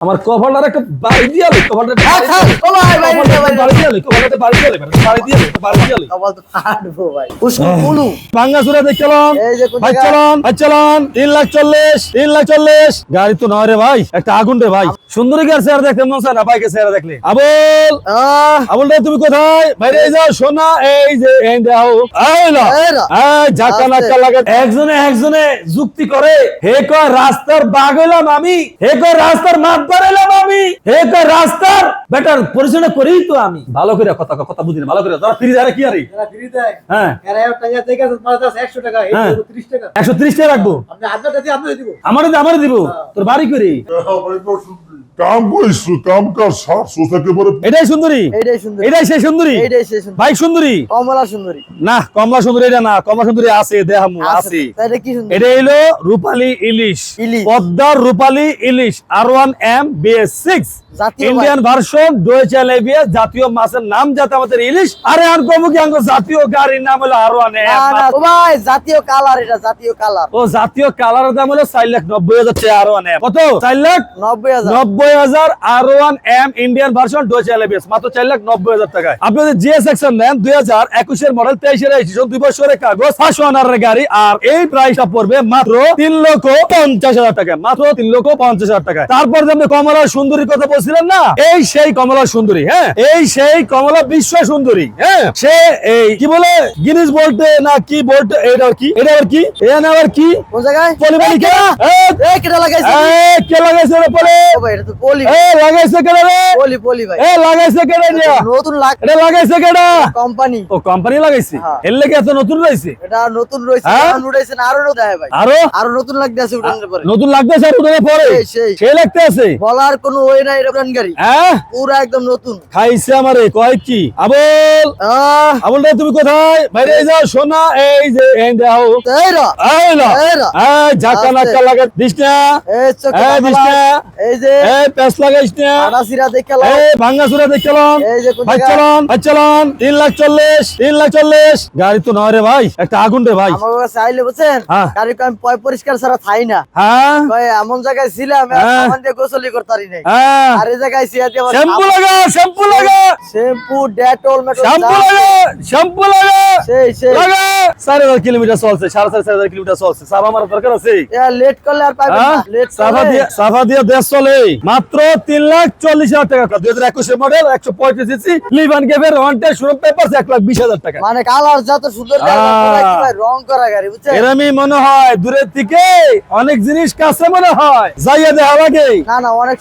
আমার কভারটার একটা বাড়ি দিয়ে আলো কভারটা থাক, থাক। ভাই। বাড়ি দিয়ে আলো কভারটা বাড়ি দিয়ে আলো বাড়ি দিয়ে আলো বাড়ি দিয়ে আলো। কপাল তো ফাটবো ভাই উস্কু কুলু দেখলাম এই যে কোন ভাই? চালান ভাই চালান। তিন লাখ চল্লিশ তিন লাখ চল্লিশ। গাড়ি তো নয় রে ভাই একটা আগুন রে ভাই। সুন্দরী গাড়ি চেহারা দেখতে মন চায় না বাইকে চেহারা দেখলে। আবুল আবুল রে তুমি কোথায়? বাইরে যাও সোনা এই যে এই দাও এই না এই না। এই ঝাঁকা আস্তে। নাকা লাগে। একজনে একজনে যুক্তি করে হে কয় রাস্তার বাঘ হইলাম আমি। হে কয় রাস্তার মাতবার আমি। রাস্তার বেটার পরিচালনা করেই তো আমি। ভালো করে কথা কথা বুঝি ভালো করে। তারা ফিরে দেয় কি আরে হ্যাঁ। একশো হ্যাঁ। ত্রিশ টাকা। একশো ত্রিশ টাকা রাখব। আপনি আমার আমারে আমারে দিব। তোর বাড়ি করে কাম করিস কাম কাজ সার সোস একেবারে এটাই সুন্দরী। এইটাই সুন্দর। এটাই সেই সুন্দরী। এইটাই সে সুন্দর। বাইক সুন্দরী? কমলা সুন্দরী। না কমলা সুন্দরী এটা না কমলা সুন্দরী আছে দেহামু আছে। এটা কি সুন্দর? এটা হইল রূপালী ইলিশ। ইলিশ। পদ্মার রূপালী ইলিশ R one M BS six Indian version ডোয়েচা জাতীয় মাছের নাম যাতে আমাদের ইলিশ। আরে আর কমু কি আঙ্গ জাতীয় গাড়ির নাম হলো আর ওয়ান না, না, ভাই জাতীয় কালার এটা জাতীয় কালার। ও জাতীয় কালারের দাম হলো চার লাখ নব্বই হাজার আর ওয়ান এম কত? চার লাখ নব্বই হাজার। নব্বই হাজার R one M Indian version ডোয়েচা লেবিয়াস মাত্র চার লাখ নব্বই হাজার টাকায়। আপনি যদি জিএস সেকশন নেন দুই হাজার একুশের মডেল তেইশের রেজিস্ট্রেশন দুই বছরের কাগজ পাঁচশো আনারের গাড়ি আর এই প্রাইসটা পড়বে মাত্র তিন লক্ষ পঞ্চাশ হাজার টাকা মাত্র তিন লক্ষ পঞ্চাশ হাজার টাকা তারপর আপনি কমলা সুন্দরীর কথা বলছিলেন না? এই সেই কমলা সুন্দরী হ্যাঁ? এই সেই কমলা বিশ্ব সুন্দরী হ্যাঁ? সে এই কি বলে? গিনিস বলতে না কি বলতে এটা কি? এটা আর কি? এটা না কি? কোন জায়গায়? কে লাগাইছে। কে লাগাইছে পলে? পলি এ লাগাইছে কেডা রে? পলি পলি ভাই। এ লাগাইছে কেডা দিয়া নতুন লাগ এটা লাগাইছে কেডা? কোম্পানি ও কোম্পানি লাগাইছে। এর লেগে এত নতুন রয়েছে? এটা নতুন রয়েছে? উঠাইছে না আরও দেয় ভাই। আরও? আরও নতুন লাগতে উঠানোর পরে। নতুন লাগতেছে আর উদরে পরে? সেই, সেই। সে লাগতে আছে? বলার কোনো ওই নাই এটা গাড়ি। হ্যাঁ? পুরো একদম নতুন। খাইছে আমারে কয় কি? আবুল! আবুল রে তুমি কোথায়? বাইরে যাও সোনা এই যে এই দাও এই রা, এই রা। এই ঝাঁকা নাকা লাগা দিস না এই দিস না এই যে এই পেস লাগাইস না। আনাসিরা দেখে এই ভাঙ্গা চুরা এই যে ভাই জায়গায়? ভাই চালান তিন লাখ চল্লিশ তিন লাখ চল্লিশ। গাড়ি তো নয় রে ভাই একটা আগুন রে ভাই। আমার কাছে আইলে বুঝছেন। গাড়ি আমি পয় পরিষ্কার ছাড়া থাই না। হ্যাঁ। কয় এমন জায়গায় ছিলাম। দিয়ে গোসলি করতারি নাই। আর এই জায়গায় সিয়া দিয়ে শ্যাম্পু লাগা শ্যাম্পু লাগা। শ্যাম্পু ডেটল মেটল শ্যাম্পু লাগা শ্যাম্পু লাগা। সেই সেই। লাগা। চার হাজার কিলোমিটার চলছে সাড়ে চার চার হাজার কিলোমিটার চলছে। দরকার আছে? লেট করলে আর পাবেন হ্যাঁ? না। লেট দিয়ে দেশ চলে। মাত্র তিন লাখ চল্লিশ হাজার টাকা। দুই হাজার একুশের মডেল একশো পঁয়ত্রিশ ইঞ্চি লিভান গেভের ওয়ান টেস্ট শোরুম পেপার এক লাখ বিশ হাজার টাকা। মানে কালার যত সুন্দর রং করা গাড়ি বুঝছেন? এরমই মনে হয় দূরের থেকে অনেক জিনিস কাছে মনে হয়। যাইয়া দেখা লাগে। না না অনেক।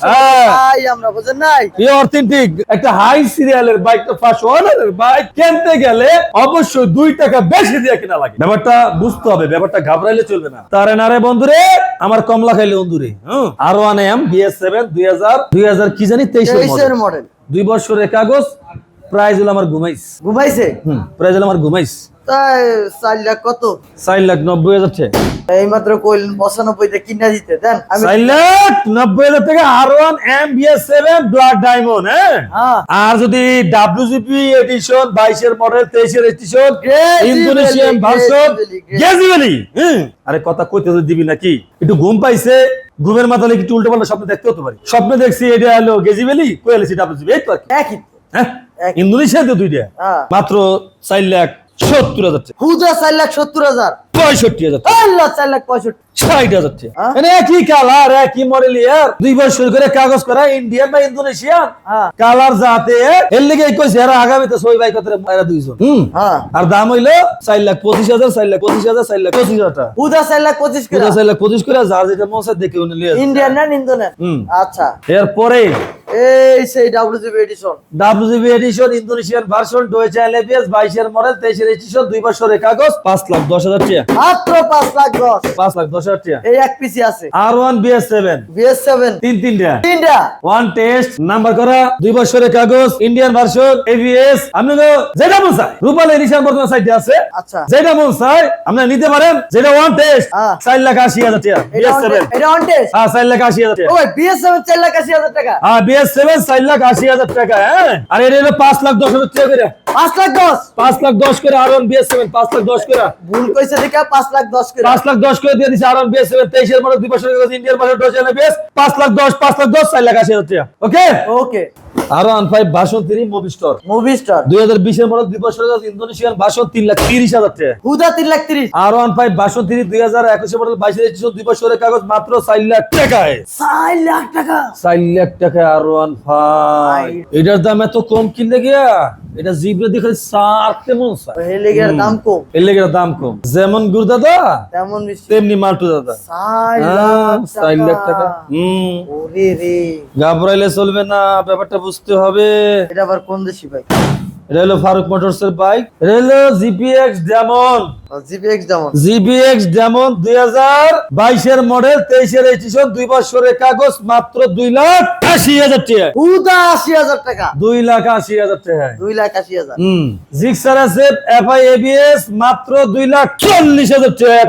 ভাই আমরা বুঝেন নাই? অথেন্টিক একটা হাই সিরিয়ালের বাইক তো ফার্স্ট ওনারের বাইক কিনতে গেলে অবশ্যই দুই টাকা বেশি দিয়ে কিনা লাগে। ব্যাপারটা বুঝতে হবে ব্যাপারটা ঘাবড়াইলে চলবে না। তারে না রে বন্ধুরে আমার কমলা খাইলে বন্ধুরে R one M BS seven দুই হাজার দুই হাজার কি জানি তেইশের তেইশের মডেল। মডেল দুই বছরের কাগজ প্রাইজ হলো আমার ঘুমাইস। ঘুমাইছে? প্রাইজ হলো আমার ঘুমাইস। তাই চার লাখ কত? চার লাখ নব্বই হাজার টাকা। এই মাত্র কইলেন পঁচানব্বইতে কিনা দিতে দেন চার লাখ নব্বই হাজার টাকা R one M BS seven black diamond হ্যাঁ? হ্যাঁ। আর যদি ডাব্লিউজিপি এডিশন বাইশের মডেল তেইশের এডিশন ইন্দোনেশিয়ান ভার্সন। গেজিবেলি আরে কথা কইতে দিবি নাকি? একটু ঘুম পাইছে ঘুমের মাথায় একটু উল্টো পাল্টা স্বপ্ন দেখতে হতে পারি। স্বপ্নে দেখছি এটা হলো গেজিবেলি এলেছি ডাব্লিউজিপি এই তো কি। হ্যাঁ? এক- ইন্দোনেশিয়া তো দুইটা। হ্যাঁ। মাত্র চার লাখ সত্তর হাজার হুদা চার লাখ সত্তর হাজার। পঁয়ষট্টি হাজার আল্লাহ চার লাখ পঁয়ষট্টি। ষাট হাজার হ্যাঁ? মানে একই কালার একই মডেল ইয়ার। দুই বছর করে কাগজ করা ইন্ডিয়ান বা ইন্দোনেশিয়ান। কালার যাতে এর। লিগে কইছে এরা আগামীতে সই বাইক করে এরা দুইজন। হুম। হ্যাঁ। আর দাম হইল চার লাখ পঁচিশ হাজার চার লাখ পঁচিশ হাজার চার লাখ পঁচিশ হাজার হুদা চার লাখ পঁচিশ করে। চার লাখ পঁচিশ করে যার যেটা মনে দেখে উনি লিয়ে ইন্ডিয়ান না ইন্দোনেন হুম। আচ্ছা। এরপরে এই সেই WGB edition WGB edition Indonesian version ডোয়েচা LAPS বাইশের মডেল তেইশের এডিশন দুই বছরের কাগজ পাঁচ লাখ দশ হাজার টাকা। মাত্র পাঁচ লাখ দশ। পাঁচ লাখ দশ হাজার টাকা। এই এক পিসি আছে। R one BS seven BS seven তিন তিনটা। তিনটা। ওয়ান টেস্ট নাম্বার করা দুই বছরের কাগজ ইন্ডিয়ান ভার্সন এভিএস আপনি তো যেটা মন চাই রূপালী এডিশন বর্তমান সাইডে আছে। আচ্ছা। যেটা মন চাই আপনি নিতে পারেন যেটা ওয়ান টেস্ট হ্যাঁ। চার লাখ আশি হাজার টাকা এটা বিএস সেভেন এটা অন টেস্ট হ্যাঁ চার লাখ আশি হাজার টাকা। ওই বিএস সেভেন চার লাখ আশি হাজার টাকা। হ্যাঁ বিএস সেভেন চার লাখ আশি হাজার টাকা হ্যাঁ আর এটা হলো পাঁচ লাখ দশ হাজার টাকা করে পাঁচ লাখ দশ। পাঁচ লাখ দশ করে আর ওয়ান বিএস সেভেন পাঁচ লাখ দশ করে। ভুল কইছে দেখে পাঁচ লাখ দশ করে। পাঁচ লাখ দশ করে দিয়ে আর ওয়ান বিএস সেভেন তেইশের দুই পাঁচ লাখ দশ পাঁচ লাখ দশ চার লাখ আশি হাজার okay okay R one five version three movie store movie star দুই হাজার বিশের মডেল দুই বছরের ইন্দোনেশিয়ান ভার্সন তিন লাখ তিরিশ হাজার টাকা। হুদা তিন লাখ তিরিশ। আর ওয়ান ফাইভ থ্রি দুই হাজার একুশে মডেল বাইশের রেজিস্ট্রেশন দুই বছরের কাগজ মাত্র চার লাখ টাকায়। চার লাখ টাকা। চার লাখ টাকা আর ওয়ান ফাইভ এটার দাম এত কম কিনলে গিয়া? এটা জিবরে দেখে সার তেমন হেলিগের দাম কম। দাম কম। যেমন গুড় দাদা তেমন তেমনি মাল্টু দাদা। চার হ্যাঁ, লাখ টাকা। টাকা। হম। ওরে রে। ঘাবড়াইলে চলবে না ব্যাপারটা বুঝতে হবে। এটা আবার কোন দেশি ভাই এটা হলো ফারুক মোটরস এর বাইক এটা হলো জিপিএক্স ডেমন জিপিএক্স যেমন। জিবিএক্স ডেমন দুই হাজার বাইশের মডেল তেইশের রেজিস্ট্রেশন দুই বছরের কাগজ মাত্র দুই লাখ আশি হাজার টাকা। হুদা আশি হাজার টাকা। দুই লাখ আশি হাজার টাকা। দুই লাখ আশি হাজার। হুম। জিক্সার আছে এফআই এবিএস মাত্র দুই লাখ চল্লিশ হাজার টাকা।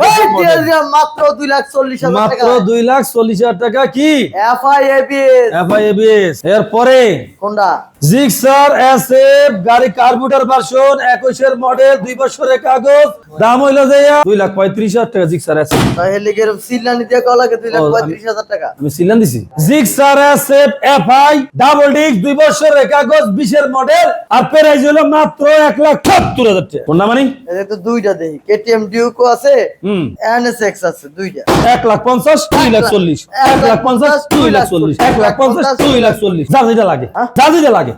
মাত্র দুই লাখ চল্লিশ হাজার মাত্র দুই লাখ চল্লিশ হাজার টাকা কি? এফআই এবিএস এফআই এবিএস এরপরে কোনটা? জিক্সার এসএফ গাড়ি কার্বুটার ভার্সন একুশের মডেল দুই বছরের কাগজ। দাম হইল যে দুই লাখ পঁয়ত্রিশ হাজার টাকা জিক্সার এসএফ হেলিগের সিলানি দিয়ে কল লাগে দুই লাখ পঁয়ত্রিশ হাজার টাকা। আমি সিলান দিছি। জিক্সার এসএফ এফআই ডাবল দুই বছরের কাগজ বিশের মডেল আর প্রাইস হলো মাত্র এক লাখ সত্তর হাজার টাকা। কোনটা মানি এদের তো দুইটা দেখি কেটিএম ডিউকো আছে হুম। এনএসএক্স আছে দুইটা। এক লাখ পঞ্চাশ দুই লাখ চল্লিশ। এক লাখ পঞ্চাশ দুই লাখ চল্লিশ। এক লাখ পঞ্চাশ দুই লাখ চল্লিশ। যা যেটা লাগে? যা যেটা লাগে।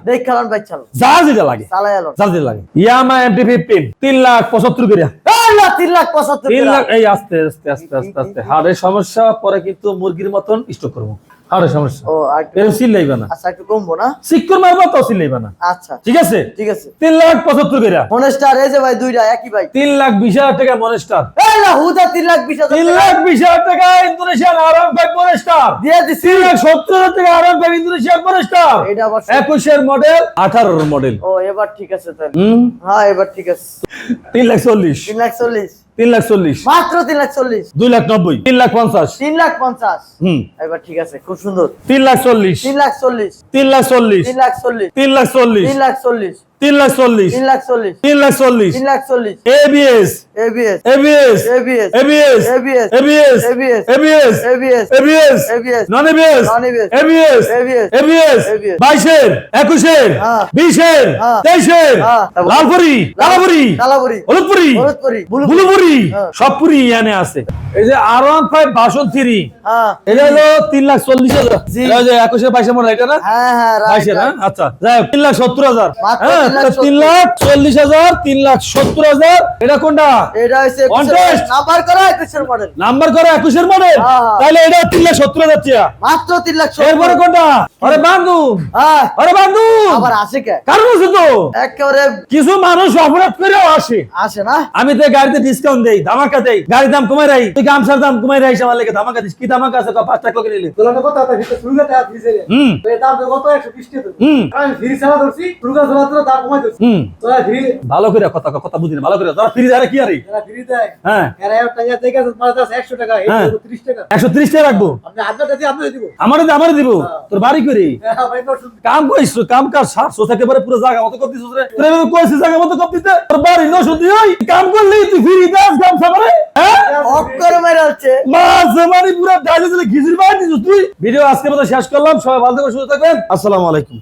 যা যেটা লাগে। যা যেটা লাগে। ইয়ামা এমটি ফিফটিন তিন লাখ পঁচাত্তর তিন লাখ পঁচাত্তর তিন লাখ এই আস্তে আস্তে আস্তে আস্তে আস্তে। হাড়ের সমস্যা পরে কিন্তু মুরগির মতন স্টক করব। হাড়ের সমস্যা। ও আর এরকম সিলাইবা না। আচ্ছা একটু কমবো না? সিক্কর মারবো তো সিলাইবা না। আচ্ছা। ঠিক আছে? ঠিক আছে। তিন লাখ পঁচাত্তর করিয়া মনেস্টার এই যে ভাই দুইটা একই ভাই। তিন লাখ বিশ হাজার টাকা মনেস্টার। এই না হুদা তিন লাখ বিশ হাজার তিন লাখ বিশ হাজার টাকা ইন্দোনেশিয়ান আরাম ফাইভ মনেস্টার। দিয়ে দিছি। তিন লাখ সত্তর হাজার টাকা আরাম ফাইভ ইন্দোনেশিয়ান মনেস্টার। এটা আবার একুশের মডেল আঠারোর মডেল। ও এবার ঠিক আছে তাহলে। হ্যাঁ এবার ঠিক আছে। তিন লাখ চল্লিশ। তিন লাখ চল্লিশ। তিন লাখ চল্লিশ মাত্র তিন লাখ চল্লিশ দুই লাখ নব্বই তিন লাখ পঞ্চাশ তিন লাখ পঞ্চাশ হম এবার ঠিক আছে খুব সুন্দর তিন লাখ চল্লিশ তিন লাখ চল্লিশ তিন লাখ চল্লিশ তিন লাখ চল্লিশ তিন লাখ চল্লিশ তিন লাখ চল্লিশ তিন লাখ চল্লিশ তিন লাখ চল্লিশ তিন লাখ চল্লিশ তিন লাখ চল্লিশ ABS ABS ABS ABS ABS ABS ABS ABS ABS ABS ABS ABS non ABS ABS ABS ABS ABS বাইশের একুশের হ্যাঁ। বিশের হ্যাঁ। তেইশের হ্যাঁ। লালপুরি কালাপুরি কালাবুরি হলুদপুরি হলুদপুরি বুলু বুলুপুরি হ্যাঁ। সব পুরি এনে আছে এই যে R one five version three হ্যাঁ এটা হলো তিন লাখ চল্লিশ হাজার। জি। এটা হচ্ছে একুশে বাইশের মডেল এটা না? right, বাইশের right. আচ্ছা যাই হোক, তিন লাখ সত্তর হাজার। হ্যাঁ তিন লাখ তো তিন লাখ চল্লিশ হাজার তিন লাখ সত্তর হাজার। এটা কোনটা? এটা হচ্ছে নাম্বার করা একুশের মডেল নাম্বার করে একুশের মডেল। তাহলে এটা তিন লাখ সত্তর হাজার টাকা মাত্র তিন লাখ এরপরে কোনটা? আরে বান্ধু আরে বান্ধু আবার আসে কে? কারণ আছে তো? একেবারে কিছু মানুষ অপরাধ আসে। আসে না? আমি তো গাড়িতে ডিসকাউন্ট দেই ধামাকা দেই। গাড়ির দাম কমাই রাই তুই গামছার দাম কমাই রাইস আমার লেগে ধামাকা দিস। কি ধামাকা আছে পাঁচ লাখ লোকে নিলে? কত কত? 120 তোর বাড়ি করে। কাম কইছ কাম কাজ সারছো থেকে পরে পুরো জায়গা জায়গা মতো তুই হ্যাঁ? অক্কর মেরে হচ্ছে। মাছ মারি পুরো দিলে ঘিজির বাইরে তুই? ভিডিও আজকে মতো শেষ করলাম সবাই ভালো থেকে সুস্থ থাকবেন। আসসালামু আলাইকুম।